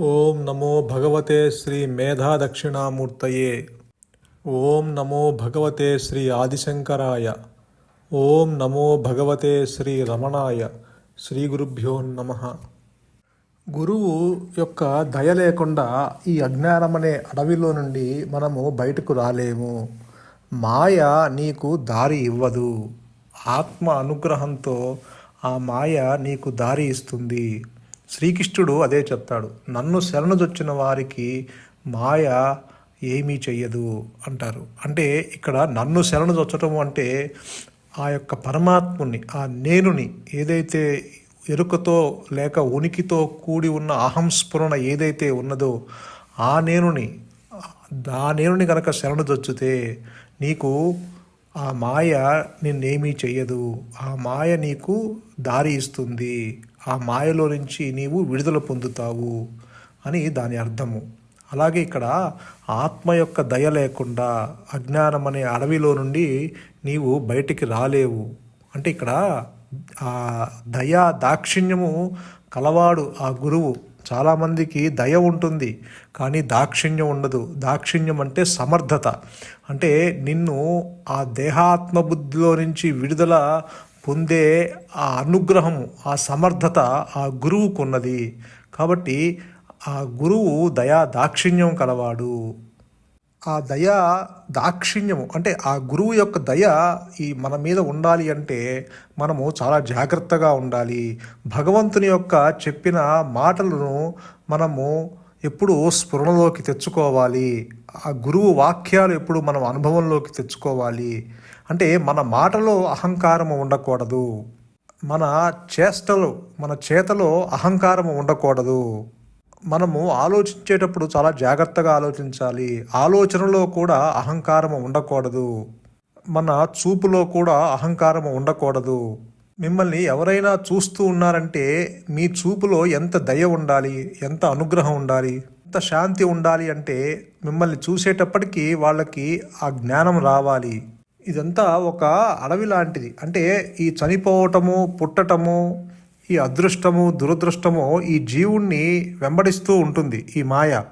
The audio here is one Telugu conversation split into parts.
ఓం నమో భగవతే శ్రీ మేధా దక్షిణామూర్తయే ఓం నమో భగవతే శ్రీ ఆదిశంకరాయ. ఓం నమో భగవతే శ్రీ రమణాయ. శ్రీ గురుభ్యో నమ. గురువు యొక్క దయ లేకుండా ఈ అజ్ఞానం అనే అడవిలో నుండి మనము బయటకు రాలేము. మాయ నీకు దారి ఇవ్వదు. ఆత్మ అనుగ్రహంతో ఆ మాయ నీకు దారి ఇస్తుంది. శ్రీకృష్ణుడు అదే చెప్తాడు నన్ను శరణుదొచ్చిన వారికి మాయ ఏమీ చెయ్యదు అంటారు. అంటే ఇక్కడ నన్ను శరణుదొచ్చటం అంటే ఆ యొక్క పరమాత్ముని ఆ నేనుని ఏదైతే ఎరుకతో లేక ఉనికితో కూడి ఉన్న అహంస్ఫురణ ఏదైతే ఉన్నదో ఆ నేనుని ఆ నేనుని కనుక శరణుదొచ్చితే నీకు ఆ మాయ నిన్నేమీ చెయ్యదు ఆ మాయ నీకు దారి ఇస్తుంది ఆ మాయలో నుంచి నీవు విడుదల పొందుతావు అని దాని అర్థము. అలాగే ఇక్కడ ఆత్మ యొక్క దయ లేకుండా అజ్ఞానం అనే అడవిలో నుండి నీవు బయటికి రాలేవు. అంటే ఇక్కడ ఆ దయా దాక్షిణ్యము కలవాడు ఆ గురువు. చాలామందికి దయ ఉంటుంది కానీ దాక్షిణ్యం ఉండదు. దాక్షిణ్యం అంటే సమర్థత. అంటే నిన్ను ఆ దేహాత్మ బుద్ధిలో నుంచి విడుదల పొందే ఆ అనుగ్రహము ఆ సమర్థత ఆ గురువుకున్నది. కాబట్టి ఆ గురువు దయా దాక్షిణ్యం కలవాడు. ఆ దయ దాక్షిణ్యము అంటే ఆ గురువు యొక్క దయ ఈ మన మీద ఉండాలి అంటే మనము చాలా జాగ్రత్తగా ఉండాలి. భగవంతుని యొక్క చెప్పిన మాటలను మనము ఎప్పుడు స్ఫురణలోకి తెచ్చుకోవాలి. ఆ గురువు వాక్యాలు ఎప్పుడు మనం అనుభవంలోకి తెచ్చుకోవాలి. అంటే మన మాటలో అహంకారము ఉండకూడదు. మన చేష్టలు మన చేతలో అహంకారము ఉండకూడదు. మనము ఆలోచించేటప్పుడు చాలా జాగ్రత్తగా ఆలోచించాలి. ఆలోచనలో కూడా అహంకారం ఉండకూడదు. మన చూపులో కూడా అహంకారం ఉండకూడదు. మిమ్మల్ని ఎవరైనా చూస్తూ ఉన్నారంటే మీ చూపులో ఎంత దయ ఉండాలి ఎంత అనుగ్రహం ఉండాలి ఎంత శాంతి ఉండాలి అంటే మిమ్మల్ని చూసేటప్పటికీ వాళ్ళకి ఆ జ్ఞానం రావాలి. ఇదంతా ఒక అడవి లాంటిది. అంటే ఈ చనిపోవటము పుట్టటము ఈ అదృష్టము దురదృష్టము ఈ జీవుణ్ణి వెంబడిస్తూ ఉంటుంది ఈ మాయ.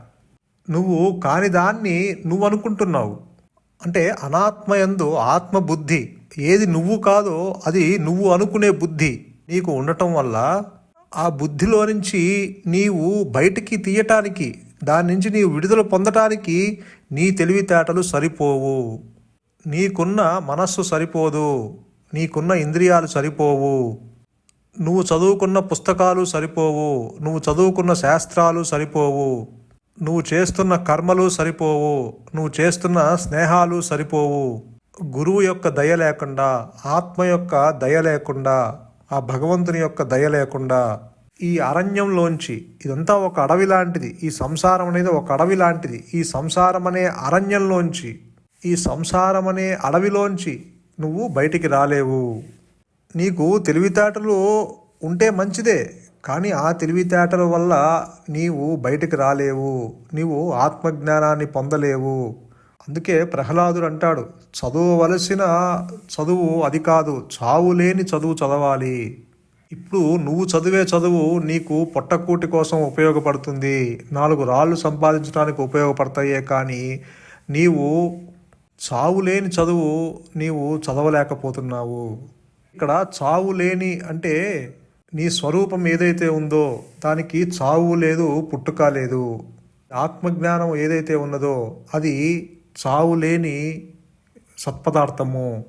నువ్వు కాని దాన్ని నువ్వు అనుకుంటున్నావు అంటే అనాత్మయందు ఆత్మబుద్ధి. ఏది నువ్వు కాదో అది నువ్వు అనుకునే బుద్ధి నీకు ఉండటం వల్ల ఆ బుద్ధిలో నుంచి నీవు బయటికి తీయటానికి దాని నుంచి నీవు విడుదల పొందటానికి నీ తెలివితేటలు సరిపోవు. నీకున్న మనస్సు సరిపోదు నీకున్న ఇంద్రియాలు సరిపోవు. నువ్వు చదువుకున్న పుస్తకాలు సరిపోవు నువ్వు చదువుకున్న శాస్త్రాలు సరిపోవు. నువ్వు చేస్తున్న కర్మలు సరిపోవు నువ్వు చేస్తున్న స్నేహాలు సరిపోవు. గురువు యొక్క దయ లేకుండా ఆత్మ యొక్క దయ లేకుండా ఆ భగవంతుని యొక్క దయ లేకుండా ఈ అరణ్యంలోంచి ఇదంతా ఒక అడవి లాంటిది ఈ సంసారం అనేది ఒక అడవి లాంటిది ఈ సంసారం అనే అరణ్యంలోంచి ఈ సంసారం అనే అడవిలోంచి నువ్వు బయటికి రాలేవు. నీకు తెలివితేటలు ఉంటే మంచిదే కానీ ఆ తెలివితేటల వల్ల నీవు బయటికి రాలేవు. నీవు ఆత్మజ్ఞానాన్ని పొందలేవు. అందుకే ప్రహ్లాదుడు అంటాడు చదవవలసిన చదువు అది కాదు చావు లేని చదువు చదవాలి. ఇప్పుడు నువ్వు చదివే చదువు నీకు పొట్టకూటి కోసం ఉపయోగపడుతుంది. నాలుగు రాళ్ళు సంపాదించడానికి ఉపయోగపడతాయే కానీ నీవు చావు లేని చదువు నీవు చదవలేకపోతున్నావు. ఇక్కడ చావు లేని అంటే నీ స్వరూపం ఏదైతే ఉందో దానికి చావు లేదు పుట్టుక లేదు. ఆత్మజ్ఞానం ఏదైతే ఉన్నదో అది చావు లేని సత్పదార్థము.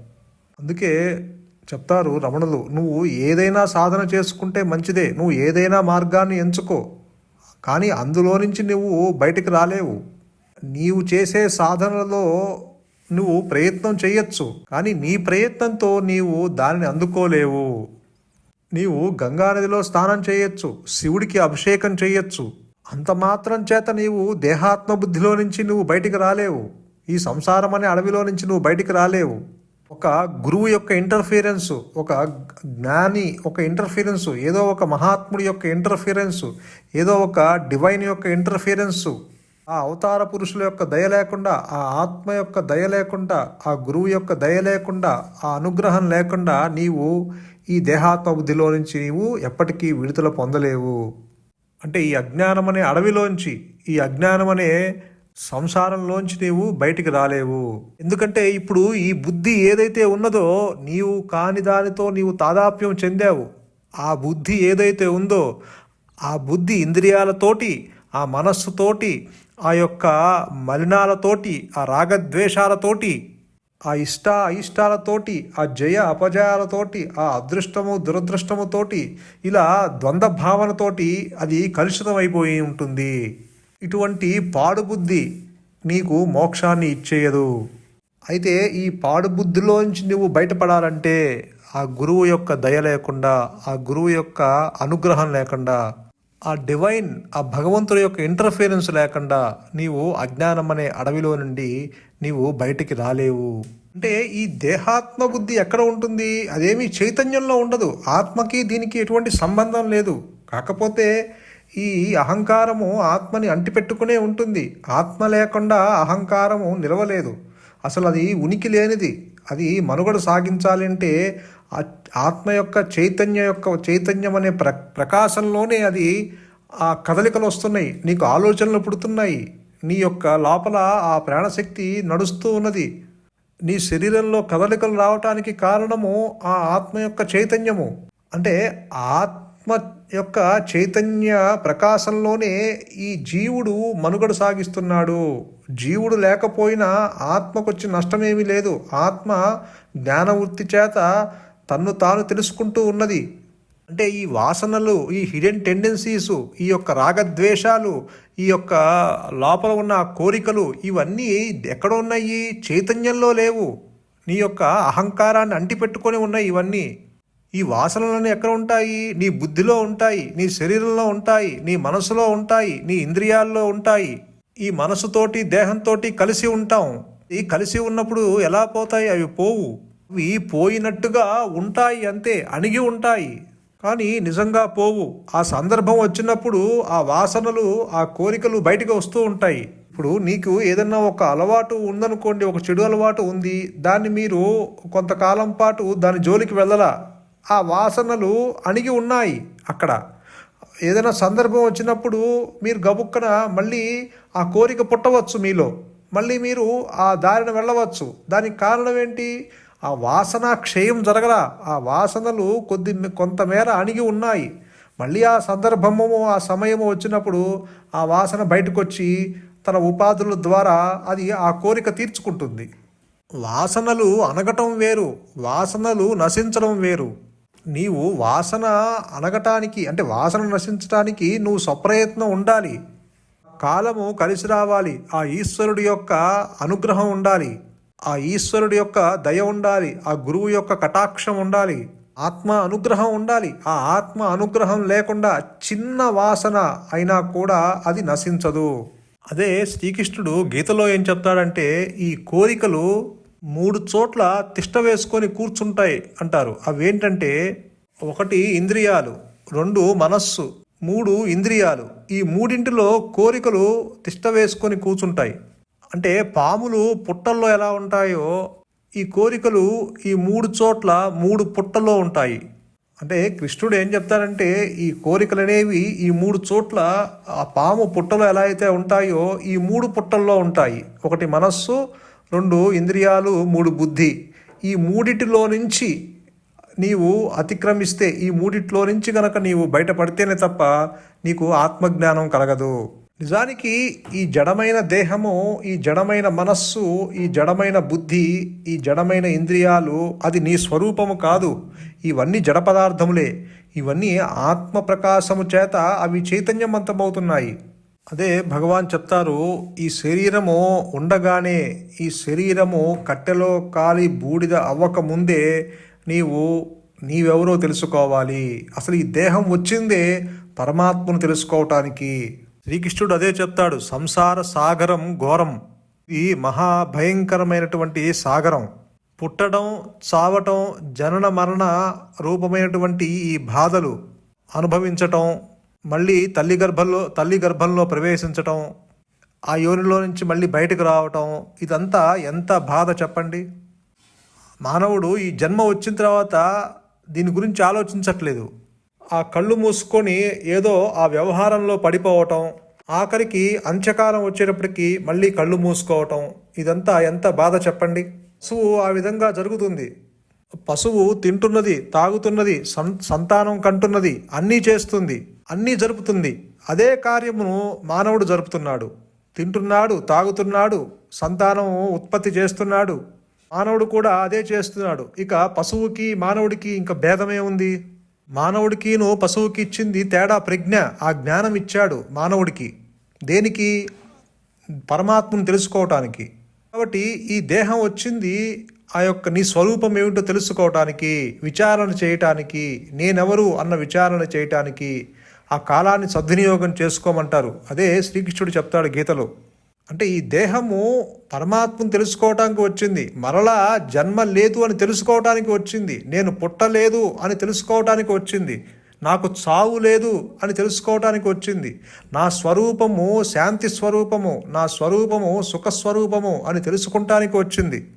అందుకే చెప్తారు రమణులు నువ్వు ఏదైనా సాధన చేసుకుంటే మంచిదే నువ్వు ఏదైనా మార్గాన్ని ఎంచుకో కానీ అందులో నుంచి నువ్వు బయటికి రాలేవు. నీవు చేసే సాధనలో నువ్వు ప్రయత్నం చేయొచ్చు కానీ నీ ప్రయత్నంతో నీవు దానిని అందుకోలేవు. నీవు గంగానదిలో స్నానం చేయొచ్చు శివుడికి అభిషేకం చేయొచ్చు. అంత మాత్రం చేత నీవు దేహాత్మ బుద్ధిలో నుంచి నువ్వు బయటికి రాలేవు. ఈ సంసారం అనే అడవిలో నుంచి నువ్వు బయటికి రాలేవు. ఒక గురువు యొక్క ఇంటర్ఫీరెన్స్ ఒక జ్ఞాని ఒక ఇంటర్ఫీరెన్స్ ఏదో ఒక మహాత్ముడి యొక్క ఇంటర్ఫీరెన్స్ ఏదో ఒక డివైన్ యొక్క ఇంటర్ఫీరెన్స్ ఆ అవతార పురుషుల యొక్క దయ లేకుండా ఆ ఆత్మ యొక్క దయ లేకుండా ఆ గురువు యొక్క దయ లేకుండా ఆ అనుగ్రహం లేకుండా నీవు ఈ దేహాత్మ బుద్ధిలో నుంచి నీవు ఎప్పటికీ విడుదల పొందలేవు. అంటే ఈ అజ్ఞానం అనే అడవిలోంచి ఈ అజ్ఞానం అనే సంసారంలోంచి నీవు బయటికి రాలేవు. ఎందుకంటే ఇప్పుడు ఈ బుద్ధి ఏదైతే ఉన్నదో నీవు కాని దానితో నీవు తాదాప్యం చెందావు. ఆ బుద్ధి ఏదైతే ఉందో ఆ బుద్ధి ఇంద్రియాలతోటి ఆ మనస్సుతోటి ఆ యొక్క మలినాలతోటి ఆ రాగద్వేషాలతోటి ఆ ఇష్ట అయిష్టాలతోటి ఆ జయ అపజయాలతోటి ఆ అదృష్టము దురదృష్టముతోటి ఇలా ద్వంద్వ భావనతోటి అది కలుషితం అయిపోయి ఉంటుంది. ఇటువంటి పాడుబుద్ధి నీకు మోక్షాన్ని ఇచ్చేయదు. అయితే ఈ పాడుబుద్ధిలోంచి నువ్వు బయటపడాలంటే ఆ గురువు యొక్క దయ లేకుండా ఆ గురువు యొక్క అనుగ్రహం లేకుండా ఆ డివైన్ ఆ భగవంతుడి యొక్క ఇంటర్ఫిరెన్స్ లేకుండా నీవు అజ్ఞానం అనే అడవిలో నుండి నీవు బయటికి రాలేవు. అంటే ఈ దేహాత్మ బుద్ధి ఎక్కడ ఉంటుంది? అదేమి చైతన్యంలో ఉండదు. ఆత్మకి దీనికి ఎటువంటి సంబంధం లేదు. కాకపోతే ఈ అహంకారము ఆత్మని అంటిపెట్టుకునే ఉంటుంది. ఆత్మ లేకుండా అహంకారము నిలవలేదు. అసలు అది ఉనికి లేనిది. అది మనుగడ సాగించాలంటే ఆత్మ యొక్క చైతన్య యొక్క చైతన్యం అనే ప్ర ప్రకాశంలోనే అది ఆ కదలికలు వస్తున్నాయి. నీకు ఆలోచనలు పుడుతున్నాయి. నీ యొక్క లోపల ఆ ప్రాణశక్తి నడుస్తూ ఉన్నది. నీ శరీరంలో కదలికలు రావటానికి కారణము ఆ ఆత్మ యొక్క చైతన్యము. అంటే ఆత్మ యొక్క చైతన్య ప్రకాశంలోనే ఈ జీవుడు మనుగడ సాగిస్తున్నాడు. జీవుడు లేకపోయినా ఆత్మకొచ్చి నష్టమేమీ లేదు. ఆత్మ జ్ఞానవృత్తి చేత తన్ను తాను తెలుసుకుంటూ ఉన్నది. అంటే ఈ వాసనలు ఈ హిడెన్ టెండెన్సీస్ ఈ యొక్క రాగద్వేషాలు ఈ యొక్క లోపల ఉన్న కోరికలు ఇవన్నీ ఎక్కడ ఉన్నాయి చైతన్యంలో లేవు. నీ యొక్క అహంకారాన్ని అంటిపెట్టుకొని ఉన్నాయి ఇవన్నీ. ఈ వాసనలన్నీ ఎక్కడ ఉంటాయి? నీ బుద్ధిలో ఉంటాయి నీ శరీరంలో ఉంటాయి నీ మనసులో ఉంటాయి నీ ఇంద్రియాల్లో ఉంటాయి. ఈ మనసుతోటి దేహంతోటి కలిసి ఉంటాం. ఈ కలిసి ఉన్నప్పుడు ఎలా పోతాయి? అవి పోవు. అవి పోయినట్టుగా ఉంటాయి అంతే అణిగి ఉంటాయి. కానీ నిజంగా పోవు. ఆ సందర్భం వచ్చినప్పుడు ఆ వాసనలు ఆ కోరికలు బయటకు వస్తూ ఉంటాయి. ఇప్పుడు నీకు ఏదన్నా ఒక అలవాటు ఉందనుకోండి ఒక చెడు అలవాటు ఉంది దాన్ని మీరు కొంతకాలం పాటు దాని జోలికి వెళ్ళలా? ఆ వాసనలు అణిగి ఉన్నాయి అక్కడ. ఏదైనా సందర్భం వచ్చినప్పుడు మీరు గబుక్కన మళ్ళీ ఆ కోరిక పుట్టవచ్చు మీలో. మళ్ళీ మీరు ఆ దారిన వెళ్ళవచ్చు. దానికి కారణం ఏంటి? ఆ వాసన క్షయం జరగలా ఆ వాసనలు కొద్ది కొంతమేర అణిగి ఉన్నాయి. మళ్ళీ ఆ సందర్భము ఆ సమయము వచ్చినప్పుడు ఆ వాసన బయటకు వచ్చి తన ఉపాధుల ద్వారా అది ఆ కోరిక తీర్చుకుంటుంది. వాసనలు అనగటం వేరు. వాసనలు నశించడం వేరు. నీవు వాసన అనగటానికి అంటే వాసన నశించటానికి నువ్వు స్వప్రయత్నం ఉండాలి. కాలము కలిసి రావాలి. ఆ ఈశ్వరుడి యొక్క అనుగ్రహం ఉండాలి. ఆ ఈశ్వరుడి యొక్క దయ ఉండాలి ఆ గురువు యొక్క కటాక్షం ఉండాలి ఆత్మ అనుగ్రహం ఉండాలి. ఆ ఆత్మ అనుగ్రహం లేకుండా చిన్న వాసన అయినా కూడా అది నశించదు. అదే శ్రీకృష్ణుడు గీతలో ఏం చెప్తాడంటే ఈ కోరికలు మూడు చోట్ల తిష్ట వేసుకొని కూర్చుంటాయి అంటారు. అవేంటంటే ఒకటి ఇంద్రియాలు రెండు మనస్సు మూడు ఇంద్రియాలు. ఈ మూడింటిలో కోరికలు తిష్ట వేసుకొని కూర్చుంటాయి. అంటే పాములు పుట్టల్లో ఎలా ఉంటాయో ఈ కోరికలు ఈ మూడు చోట్ల మూడు పుట్టల్లో ఉంటాయి. అంటే కృష్ణుడు ఏం చెప్తారంటే ఈ కోరికలు అనేవి ఈ మూడు చోట్ల ఆ పాము పుట్టలో ఎలా అయితే ఉంటాయో ఈ మూడు పుట్టల్లో ఉంటాయి. ఒకటి మనస్సు రెండు ఇంద్రియాలు మూడు బుద్ధి. ఈ మూడిటిలో నుంచి నీవు అతిక్రమిస్తే ఈ మూడిట్లో నుంచి కనుక నీవు బయటపడితేనే తప్ప నీకు ఆత్మజ్ఞానం కలగదు. నిజానికి ఈ జడమైన దేహము ఈ జడమైన మనస్సు ఈ జడమైన బుద్ధి ఈ జడమైన ఇంద్రియాలు అది నీ స్వరూపము కాదు. ఇవన్నీ జడ పదార్థములే. ఇవన్నీ ఆత్మ ప్రకాశము చేత అవి చైతన్యవంతమవుతున్నాయి. అదే భగవాన్ చెప్తారు ఈ శరీరము ఉండగానే ఈ శరీరము కట్టెలో కాలి బూడిద అవ్వక ముందే నీవు నీవెవరో తెలుసుకోవాలి. అసలు ఈ దేహం వచ్చిందే పరమాత్మను తెలుసుకోవటానికి. శ్రీకృష్ణుడు అదే చెప్తాడు సంసార సాగరం ఘోరం. ఇది మహాభయంకరమైనటువంటి సాగరం. పుట్టడం చావటం జనన మరణ రూపమైనటువంటి ఈ బాధలు అనుభవించటం మళ్ళీ తల్లి గర్భంలో తల్లి గర్భంలో ప్రవేశించటం ఆ యోనిలో నుంచి మళ్ళీ బయటకు రావటం ఇదంతా ఎంత బాధ చెప్పండి? మానవుడు ఈ జన్మ వచ్చిన తర్వాత దీని గురించి ఆలోచించట్లేదు. ఆ కళ్ళు మూసుకొని ఏదో ఆ వ్యవహారంలో పడిపోవటం ఆఖరికి అంచకాలం వచ్చేటప్పటికి మళ్ళీ కళ్ళు మూసుకోవటం ఇదంతా ఎంత బాధ చెప్పండి? పశువు ఆ విధంగా జరుగుతుంది. పశువు తింటున్నది తాగుతున్నది సం సంతానం కంటున్నది అన్నీ చేస్తుంది అన్నీ జరుపుతుంది. అదే కార్యమును మానవుడు జరుపుతున్నాడు. తింటున్నాడు తాగుతున్నాడు సంతానం ఉత్పత్తి చేస్తున్నాడు. మానవుడు కూడా అదే చేస్తున్నాడు. ఇక పశువుకి మానవుడికి ఇంకా భేదమే ఉంది. మానవుడికిను పశువుకి ఇచ్చింది తేడా ప్రజ్ఞ ఆ జ్ఞానం ఇచ్చాడు మానవుడికి. దేనికి? పరమాత్మను తెలుసుకోవటానికి. కాబట్టి ఈ దేహం వచ్చింది ఆ యొక్క నీ స్వరూపం ఏమిటో తెలుసుకోవటానికి విచారణ చేయటానికి నేనెవరు అన్న విచారణ చేయటానికి ఆ కాలాన్ని సద్వినియోగం చేసుకోమంటారు. అదే శ్రీకృష్ణుడు చెప్తాడు గీతలో. అంటే ఈ దేహము పరమాత్మను తెలుసుకోవటానికి వచ్చింది. మరలా జన్మ లేదు అని తెలుసుకోవటానికి వచ్చింది. నేను పుట్టలేదు అని తెలుసుకోవటానికి వచ్చింది. నాకు చావు లేదు అని తెలుసుకోవటానికి వచ్చింది. నా స్వరూపము శాంతి స్వరూపము నా స్వరూపము సుఖస్వరూపము అని తెలుసుకుంటానికి వచ్చింది.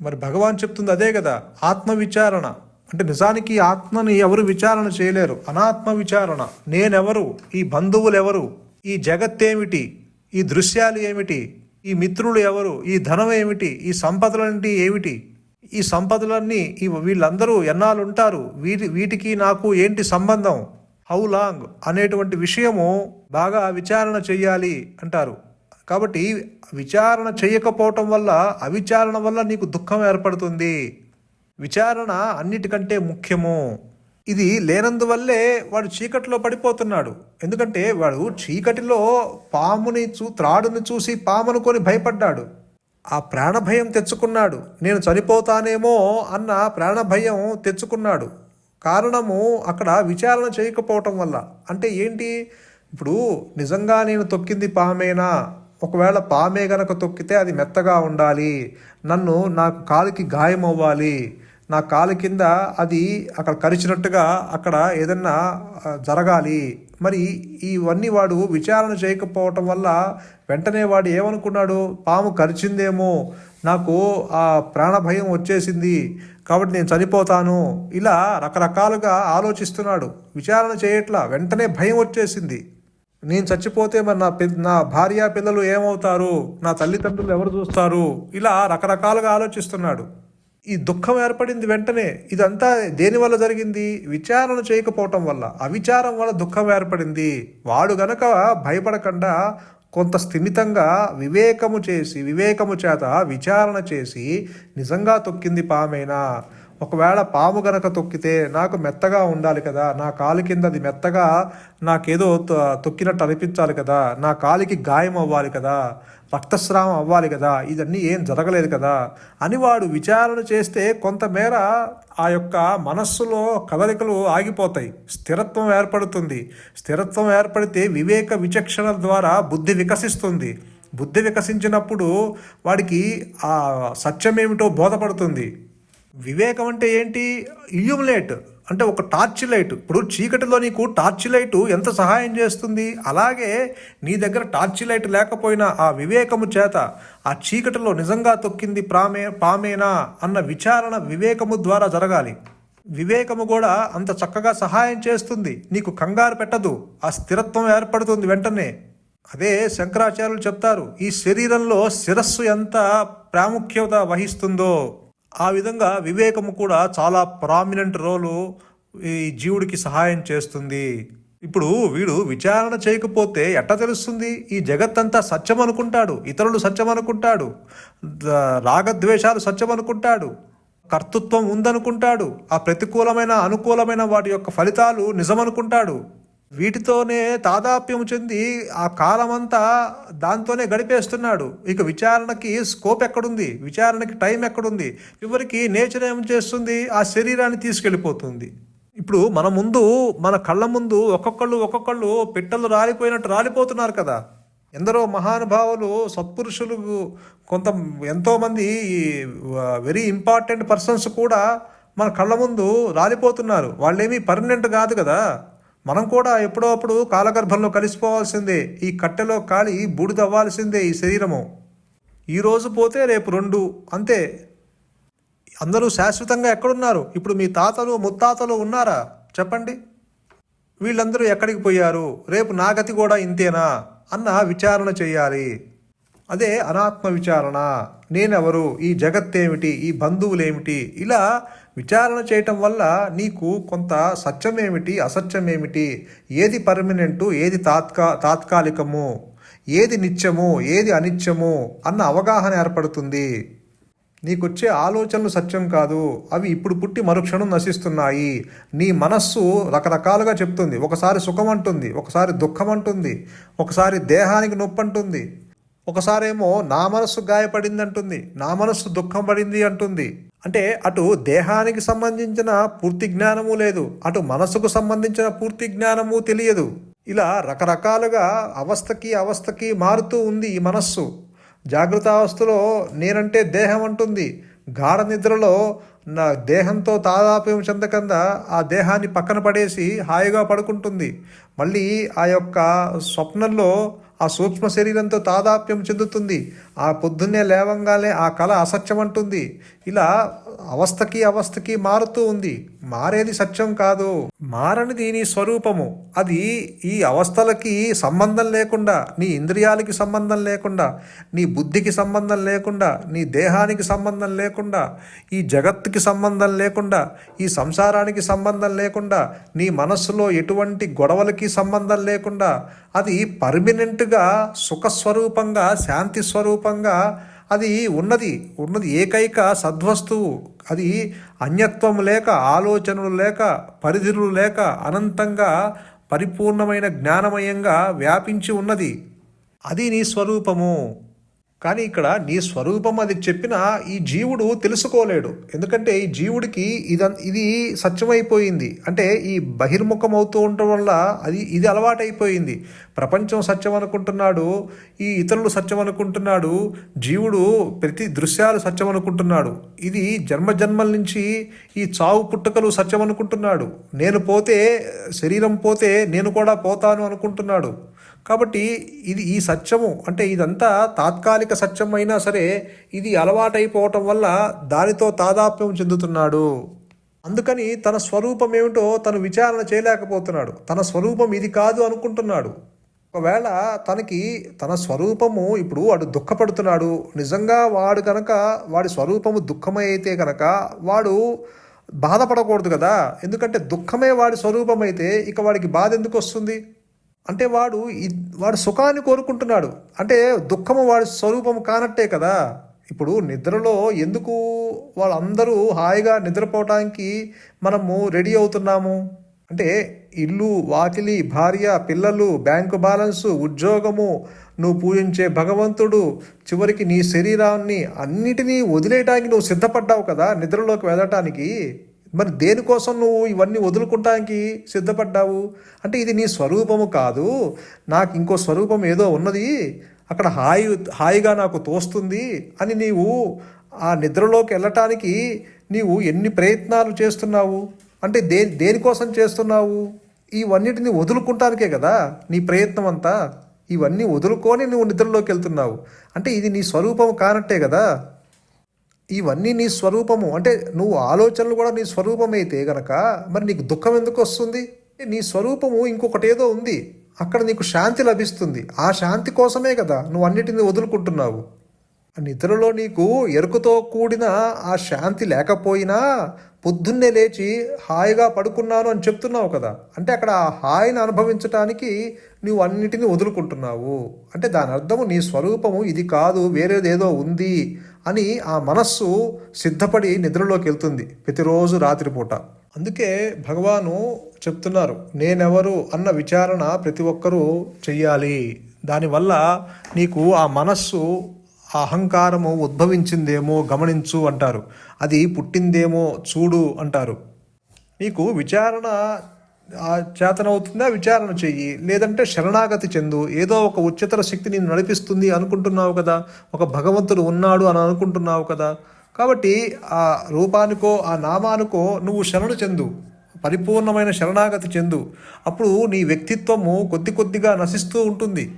మరి భగవాన్ చెప్తుంది అదే కదా ఆత్మ విచారణ అంటే నిజానికి ఆత్మని ఎవరు విచారణ చేయలేరు. అనాత్మ విచారణ నేనెవరు? ఈ బంధువులు ఎవరు ఈ జగత్తేమిటి? ఈ దృశ్యాలు ఏమిటి? ఈ మిత్రులు ఎవరు? ఈ ధనం ఏమిటి? ఈ సంపదలంటే ఏమిటి? ఈ సంపదలన్నీ ఈ వీళ్ళందరూ ఎన్నాళ్ళు ఉంటారు వీటి వీటికి నాకు ఏంటి సంబంధం? హౌ లాంగ్ అనేటువంటి విషయము బాగా విచారణ చెయ్యాలి అంటారు. కాబట్టి విచారణ చేయకపోవటం వల్ల అవిచారణ వల్ల నీకు దుఃఖం ఏర్పడుతుంది. విచారణ అన్నిటికంటే ముఖ్యము. ఇది లేనందువల్లే వాడు చీకటిలో పడిపోతున్నాడు. ఎందుకంటే వాడు చీకటిలో పాముని చూ త్రాడుని చూసి పామనుకొని భయపడ్డాడు. ఆ ప్రాణభయం తెచ్చుకున్నాడు. నేను చనిపోతానేమో అన్న ప్రాణభయం తెచ్చుకున్నాడు. కారణము అక్కడ విచారణ చేయకపోవటం వల్ల. అంటే ఏంటి? ఇప్పుడు నిజంగా నేను తొక్కింది పామేనా? ఒకవేళ పామే గనక తొక్కితే అది మెత్తగా ఉండాలి. నన్ను నాకు కాలుకి గాయం అవ్వాలి నా కాలు కింద అది అక్కడ కరిచినట్టుగా అక్కడ ఏదన్నా జరగాలి. మరి ఇవన్నీ వాడు విచారణ చేయకపోవటం వల్ల వెంటనే వాడు ఏమనుకున్నాడు? పాము కరిచిందేమో. నాకు ఆ ప్రాణ భయం వచ్చేసింది. కాబట్టి నేను చనిపోతాను. ఇలా రకరకాలుగా ఆలోచిస్తున్నాడు. విచారణ చేయట్లా వెంటనే భయం వచ్చేసింది. నేను చచ్చిపోతే మరి నా పె నా భార్య పిల్లలు ఏమవుతారు? నా తల్లిదండ్రులు ఎవరు చూస్తారు? ఇలా రకరకాలుగా ఆలోచిస్తున్నాడు. ఈ దుఃఖం ఏర్పడింది వెంటనే. ఇదంతా దేని వల్ల జరిగింది? విచారణ చేయకపోవటం వల్ల. అవిచారం వల్ల దుఃఖం ఏర్పడింది. వాడు గనక భయపడకుండా కొంత స్థిమితంగా వివేకము చేసి వివేకము చేత విచారణ చేసి నిజంగా తొక్కింది పామేనా? ఒకవేళ పాము గనక తొక్కితే నాకు మెత్తగా ఉండాలి కదా. నా కాలు కింద అది మెత్తగా నాకేదో తొక్కినట్టు అనిపించాలి కదా. నా కాలికి గాయం అవ్వాలి కదా. రక్తస్రావం అవ్వాలి కదా ఇదన్నీ ఏం జరగలేదు కదా అని వాడు విచారణ చేస్తే కొంతమేర ఆ యొక్క మనస్సులో కదలికలు ఆగిపోతాయి. స్థిరత్వం ఏర్పడుతుంది. స్థిరత్వం ఏర్పడితే వివేక విచక్షణ ద్వారా బుద్ధి వికసిస్తుంది. బుద్ధి వికసించినప్పుడు వాడికి ఆ సత్యమేమిటో బోధపడుతుంది. వివేకం అంటే ఏంటి? ఇల్యూమినేట్. అంటే ఒక టార్చ్ లైట్ ఇప్పుడు చీకటిలో నీకు టార్చ్ లైట్ ఎంత సహాయం చేస్తుంది? అలాగే నీ దగ్గర టార్చ్ లైట్ లేకపోయినా ఆ వివేకము చేత ఆ చీకటిలో నిజంగా తొక్కింది ప్రామే పామేనా అన్న విచారణ వివేకము ద్వారా జరగాలి. వివేకము కూడా అంత చక్కగా సహాయం చేస్తుంది. నీకు కంగారు పెట్టదు. ఆ స్థిరత్వం ఏర్పడుతుంది వెంటనే. అదే శంకరాచార్యులు చెప్తారు ఈ శరీరంలో శిరస్సు ఎంత ప్రాముఖ్యత వహిస్తుందో. ఆ విధంగా వివేకము కూడా చాలా ప్రామినెంట్ రోలు ఈ జీవుడికి సహాయం చేస్తుంది. ఇప్పుడు వీడు విచారణ చేయకపోతే ఎట్ట తెలుస్తుంది? ఈ జగత్తంతా సత్యం అనుకుంటాడు ఇతరులు సత్యం అనుకుంటాడు రాగద్వేషాలు సత్యం అనుకుంటాడు కర్తృత్వం ఉందనుకుంటాడు ఆ ప్రతికూలమైన అనుకూలమైన వాటి యొక్క ఫలితాలు నిజమనుకుంటాడు. వీటితోనే తాదాప్యం చెంది ఆ కాలమంతా దాంతోనే గడిపేస్తున్నాడు. ఇక విచారణకి స్కోప్ ఎక్కడుంది? విచారణకి టైం ఎక్కడుంది? చివరికి నేచర్ ఏం చేస్తుంది? ఆ శరీరాన్ని తీసుకెళ్ళిపోతుంది. ఇప్పుడు మన ముందు మన కళ్ళ ముందు ఒక్కొక్కళ్ళు ఒక్కొక్కళ్ళు పిట్టలు రాలిపోయినట్టు రాలిపోతున్నారు కదా. ఎందరో మహానుభావులు సత్పురుషులు కొంత ఎంతోమంది వెరీ ఇంపార్టెంట్ పర్సన్స్ కూడా మన కళ్ళ ముందు రాలిపోతున్నారు. వాళ్ళేమీ పర్మనెంట్ కాదు కదా. మనం కూడా ఎప్పుడో అప్పుడు కాలగర్భంలో కలిసిపోవాల్సిందే ఈ కట్టెలో కాలి బూడిదవ్వాల్సిందే ఈ శరీరము. ఈరోజు పోతే రేపు రెండు అంతే. అందరూ శాశ్వతంగా ఎక్కడున్నారు? ఇప్పుడు మీ తాతలు ముత్తాతలు ఉన్నారా? చెప్పండి. వీళ్ళందరూ ఎక్కడికి పోయారు? రేపు నా గతి కూడా ఇంతేనా? అన్న విచారణ చేయాలి. అదే అనాత్మ విచారణ. నేనెవరు? ఈ జగత్తేమిటి? ఈ బంధువులేమిటి? ఇలా విచారణ చేయటం వల్ల నీకు కొంత సత్యమేమిటి అసత్యమేమిటి? ఏది పర్మనెంటు ఏది తాత్కా తాత్కాలికము? ఏది నిత్యము ఏది అనిత్యము? అన్న అవగాహన ఏర్పడుతుంది. నీకొచ్చే ఆలోచనలు సత్యం కాదు. అవి ఇప్పుడు పుట్టి మరుక్షణం నశిస్తున్నాయి. నీ మనస్సు రకరకాలుగా చెప్తుంది. ఒకసారి సుఖం అంటుంది ఒకసారి దుఃఖం అంటుంది ఒకసారి దేహానికి నొప్పి అంటుంది ఒకసారేమో నా మనస్సు గాయపడింది అంటుంది నా మనస్సు దుఃఖం పడింది అంటుంది. అంటే అటు దేహానికి సంబంధించిన పూర్తి జ్ఞానము లేదు అటు మనసుకు సంబంధించిన పూర్తి జ్ఞానము తెలియదు. ఇలా రకరకాలుగా అవస్థకి అవస్థకి మారుతూ ఉంది ఈ మనస్సు. జాగ్రత్త అవస్థలో నేనంటే దేహం అంటుంది. గాఢ నిద్రలో నా దేహంతో తాదాప్యం చెందకుండా ఆ దేహాన్ని పక్కన పడేసి హాయిగా పడుకుంటుంది. మళ్ళీ ఆ యొక్క స్వప్నంలో ఆ సూక్ష్మ శరీరంతో తాదాప్యం చెందుతుంది. ఆ పొద్దున్నే లేవంగానే ఆ కళ అసత్యమంటుంది. ఇలా అవస్థకి అవస్థకి మారుతూ ఉంది. మారేది సత్యం కాదు. మారనిది నీ స్వరూపము. అది ఈ అవస్థలకి సంబంధం లేకుండా నీ ఇంద్రియాలకి సంబంధం లేకుండా నీ బుద్ధికి సంబంధం లేకుండా నీ దేహానికి సంబంధం లేకుండా ఈ జగత్తుకి సంబంధం లేకుండా ఈ సంసారానికి సంబంధం లేకుండా నీ మనస్సులో ఎటువంటి గొడవలకి సంబంధం లేకుండా అది పర్మినెంట్గా సుఖస్వరూపంగా శాంతి స్వరూపంగా అది ఉన్నది ఉన్నది ఏకైక సద్వస్తువు. అది అన్యత్వం లేక ఆలోచనలు లేక పరిధులు లేక అనంతంగా పరిపూర్ణమైన జ్ఞానమయంగా వ్యాపించి ఉన్నది. అది నీ స్వరూపము. కానీ ఇక్కడ నీ స్వరూపం అది చెప్పిన ఈ జీవుడు తెలుసుకోలేడు. ఎందుకంటే ఈ జీవుడికి ఇదం ఇది సత్యమైపోయింది. అంటే ఈ బహిర్ముఖం అవుతూ ఉండటం వల్ల అది ఇది అలవాటైపోయింది. ప్రపంచం సత్యం అనుకుంటున్నాడు ఈ ఇతరులు సత్యం అనుకుంటున్నాడు జీవుడు ప్రతి దృశ్యాలు సత్యం అనుకుంటున్నాడు ఇది జన్మ జన్మల నుంచి ఈ చావు పుట్టుకలు సత్యం అనుకుంటున్నాడు నేను పోతే శరీరం పోతే నేను కూడా పోతాను అనుకుంటున్నాడు. కాబట్టి ఇది ఈ సత్యము. అంటే ఇదంతా తాత్కాలిక సత్యం అయినా సరే ఇది అలవాటైపోవటం వల్ల దానితో తాదాప్యం చెందుతున్నాడు. అందుకని తన స్వరూపం ఏమిటో తను విచారణ చేయలేకపోతున్నాడు. తన స్వరూపం ఇది కాదు అనుకుంటున్నాడు. ఒకవేళ తనకి తన స్వరూపము ఇప్పుడు వాడు దుఃఖపడుతున్నాడు. నిజంగా వాడు కనుక వాడి స్వరూపము దుఃఖమై అయితే కనుక వాడు బాధపడకూడదు కదా. ఎందుకంటే దుఃఖమే వాడి స్వరూపం అయితే ఇక వాడికి బాధ ఎందుకు వస్తుంది? అంటే వాడు వాడు సుఖాన్ని కోరుకుంటున్నాడు. అంటే దుఃఖము వాడి స్వరూపము కానట్టే కదా. ఇప్పుడు నిద్రలో ఎందుకు వాళ్ళందరూ హాయిగా నిద్రపోవటానికి మనము రెడీ అవుతున్నాము? అంటే ఇల్లు వాకిలి భార్య పిల్లలు బ్యాంకు బ్యాలెన్సు ఉద్యోగము నువ్వు పూజించే భగవంతుడు చివరికి నీ శరీరాన్ని అన్నిటినీ వదిలేయటానికి నువ్వు సిద్ధపడ్డావు కదా నిద్రలోకి వెళ్ళటానికి? మరి దేనికోసం నువ్వు ఇవన్నీ వదులుకుంటానికి సిద్ధపడ్డావు? అంటే ఇది నీ స్వరూపము కాదు. నాకు ఇంకో స్వరూపం ఏదో ఉన్నది. అక్కడ హాయి హాయిగా నాకు తోస్తుంది అని నీవు ఆ నిద్రలోకి వెళ్ళటానికి నీవు ఎన్ని ప్రయత్నాలు చేస్తున్నావు? అంటే దే దేనికోసం చేస్తున్నావు? ఇవన్నిటిని వదులుకుంటానికే కదా నీ ప్రయత్నం అంతా. ఇవన్నీ వదులుకొని నువ్వు నిద్రలోకి వెళ్తున్నావు. అంటే ఇది నీ స్వరూపం కానట్టే కదా. ఇవన్నీ నీ స్వరూపము. అంటే నువ్వు ఆలోచనలు కూడా నీ స్వరూపమైతే గనక మరి నీకు దుఃఖం ఎందుకు వస్తుంది? నీ స్వరూపము ఇంకొకటి ఏదో ఉంది. అక్కడ నీకు శాంతి లభిస్తుంది. ఆ శాంతి కోసమే కదా నువ్వు అన్నిటిని వదులుకుంటున్నావు. ఆ నిద్రలో నీకు ఎరుకుతో కూడిన ఆ శాంతి లేకపోయినా పొద్దున్నే లేచి హాయిగా పడుకున్నాను అని చెప్తున్నావు కదా. అంటే అక్కడ ఆ హాయిని అనుభవించటానికి నువ్వు అన్నిటిని వదులుకుంటున్నావు. అంటే దాని అర్థము నీ స్వరూపము ఇది కాదు వేరేదేదో ఉంది. అని ఆ మనస్సు సిద్ధపడి నిద్రలోకి వెళ్తుంది ప్రతిరోజు రాత్రిపూట. అందుకే భగవాను చెప్తున్నారు నేనెవరు అన్న విచారణ ప్రతి ఒక్కరూ చెయ్యాలి. దానివల్ల నీకు ఆ మనస్సు ఆ అహంకారము ఉద్భవించిందేమో గమనించు అంటారు. అది పుట్టిందేమో చూడు అంటారు. నీకు విచారణ చేతనవుతుందా? విచారణ చెయ్యి. లేదంటే శరణాగతి చెందు. ఏదో ఒక ఉच्चతర శక్తి నేను నడిపిస్తుంది అనుకుంటున్నావు కదా? ఒక భగవంతుడు ఉన్నాడు అని అనుకుంటున్నావు కదా? కాబట్టి ఆ రూపానికో ఆ నామానికో నువ్వు శరణు చెందు. పరిపూర్ణమైన శరణాగతి చెందు. అప్పుడు నీ వ్యక్తిత్వము కొద్ది కొద్దిగా నశిస్తూ ఉంటుంది.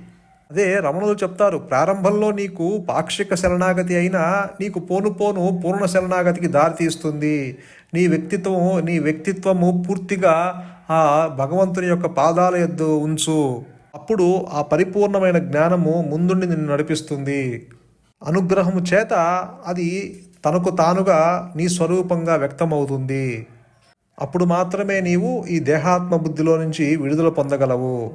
అదే రమణులు చెప్తారు ప్రారంభంలో నీకు పాక్షిక శరణాగతి అయినా నీకు పోను పోను పూర్ణ శరణాగతికి దారితీస్తుంది నీ వ్యక్తిత్వము నీ వ్యక్తిత్వము పూర్తిగా ఆ భగవంతుని యొక్క పాదాల ఎద్దు ఉంచు. అప్పుడు ఆ పరిపూర్ణమైన జ్ఞానము ముందుండి నిన్ను నడిపిస్తుంది. అనుగ్రహము చేత అది తనకు తానుగా నీ స్వరూపంగా వ్యక్తమవుతుంది. అప్పుడు మాత్రమే నీవు ఈ దేహాత్మ బుద్ధిలో నుంచి విడుదల పొందగలవు.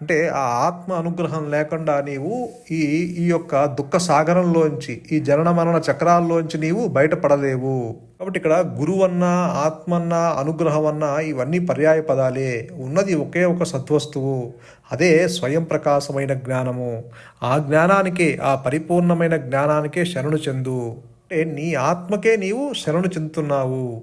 అంటే ఆ ఆత్మ అనుగ్రహం లేకుండా నీవు ఈ ఈ యొక్క దుఃఖ సాగరంలోంచి ఈ జనన మరణ చక్రాల్లోంచి నీవు బయటపడలేవు. కాబట్టి ఇక్కడ గురువన్న ఆత్మన్న అనుగ్రహం అన్న ఇవన్నీ పర్యాయ పదాలే. ఉన్నది ఒకే ఒక సద్వస్తువు. అదే స్వయం ప్రకాశమైన జ్ఞానము. ఆ జ్ఞానానికే ఆ పరిపూర్ణమైన జ్ఞానానికే శరణు చెందు. అంటే నీ ఆత్మకే నీవు శరణు చెందుతున్నావు.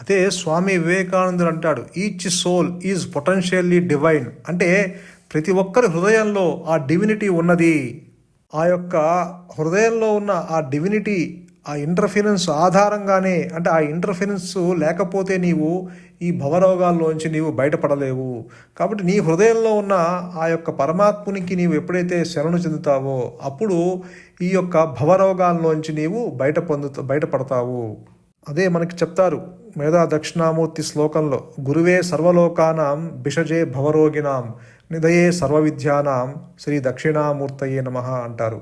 అదే స్వామి వివేకానందుడు అంటాడు each soul is potentially divine అంటే ప్రతి ఒక్కరి హృదయంలో ఆ డివినిటీ ఉన్నది. ఆ యొక్క హృదయంలో ఉన్న ఆ డివినిటీ ఆ ఇంటర్ఫిరెన్స్ ఆధారంగానే అంటే ఆ ఇంటర్ఫిరెన్స్ లేకపోతే నీవు ఈ భవరోగాల్లోంచి నీవు బయటపడలేవు. కాబట్టి నీ హృదయంలో ఉన్న ఆ యొక్క పరమాత్మునికి నీవు ఎప్పుడైతే శరణు చెందుతావో అప్పుడు ఈ యొక్క భవరోగాల్లోంచి నీవు బయట పొందుతా బయటపడతావు. అదే మనకి చెప్తారు మేధా దక్షిణామూర్తి శ్లోకంలో గురువే సర్వలోకానాం బిషజే భవరోగినాం. నిధయే సర్వ విద్యానాం శ్రీ దక్షిణామూర్తయే నమ అంటారు.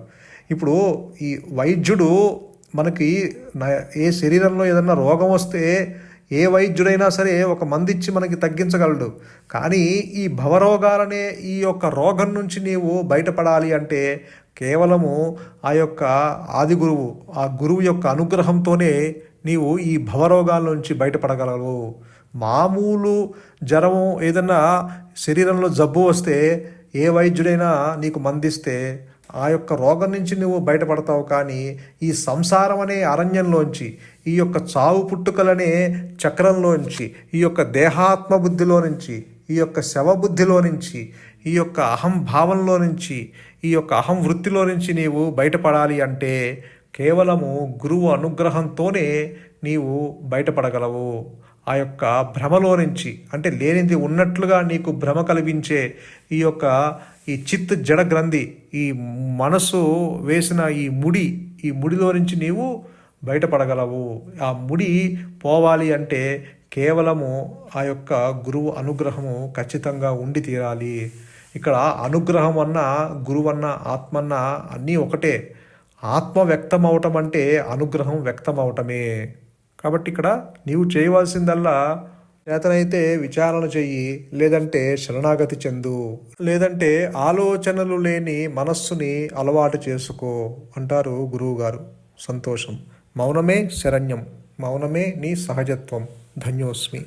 ఇప్పుడు ఈ వైద్యుడు మనకి న- ఏ శరీరంలో ఏదన్నా రోగం వస్తే ఏ వైద్యుడైనా సరే ఒక మందిచ్చి మనకి తగ్గించగలడు. కానీ ఈ భవరోగాలనే ఈ యొక్క రోగం నుంచి నీవు బయటపడాలి అంటే కేవలము ఆ యొక్క ఆది గురువు ఆ గురువు యొక్క అనుగ్రహంతోనే నీవు ఈ భవరోగాల నుంచి బయటపడగలవు. మామూలు జ్వరం ఏదన్నా శరీరంలో జబ్బు వస్తే ఏ వైద్యుడైనా నీకు మందిస్తే ఆ యొక్క రోగం నుంచి నువ్వు బయటపడతావు కానీ ఈ సంసారం అనే అరణ్యంలోంచి ఈ యొక్క చావు పుట్టుకలనే చక్రంలోంచి ఈ యొక్క దేహాత్మ బుద్ధిలో నుంచి ఈ యొక్క శవబుద్ధిలో నుంచి ఈ యొక్క అహం భావంలో నుంచి ఈ యొక్క అహం వృత్తిలో నుంచి నీవు బయటపడాలి అంటే కేవలము గురువు అనుగ్రహంతోనే నీవు బయటపడగలవు. ఆ యొక్క భ్రమలో నుంచి అంటే లేనిది ఉన్నట్లుగా నీకు భ్రమ కలిగించే ఈ యొక్క ఈ చిత్ జడ గ్రంథి ఈ మనసు వేసిన ఈ ముడి ఈ ముడిలో నుంచి నీవు బయటపడగలవు. ఆ ముడి పోవాలి అంటే కేవలము ఆ యొక్క గురువు అనుగ్రహము ఖచ్చితంగా ఉండి తీరాలి. ఇక్కడ అనుగ్రహం అన్న గురువన్న ఆత్మన్న అన్నీ ఒకటే. ఆత్మ వ్యక్తం అవటం అంటే అనుగ్రహం వ్యక్తం అవటమే కాబట్టి ఇక్కడ నీవు చేయవలసిందల్లా చేతనైతే విచారణ చెయ్యి లేదంటే శరణాగతి చెందు. లేదంటే ఆలోచనలు లేని మనస్సుని అలవాటు చేసుకో అంటారు గురువుగారు. సంతోషం. మౌనమే శరణ్యం. మౌనమే నీ సహజత్వం. ధన్యోస్మి.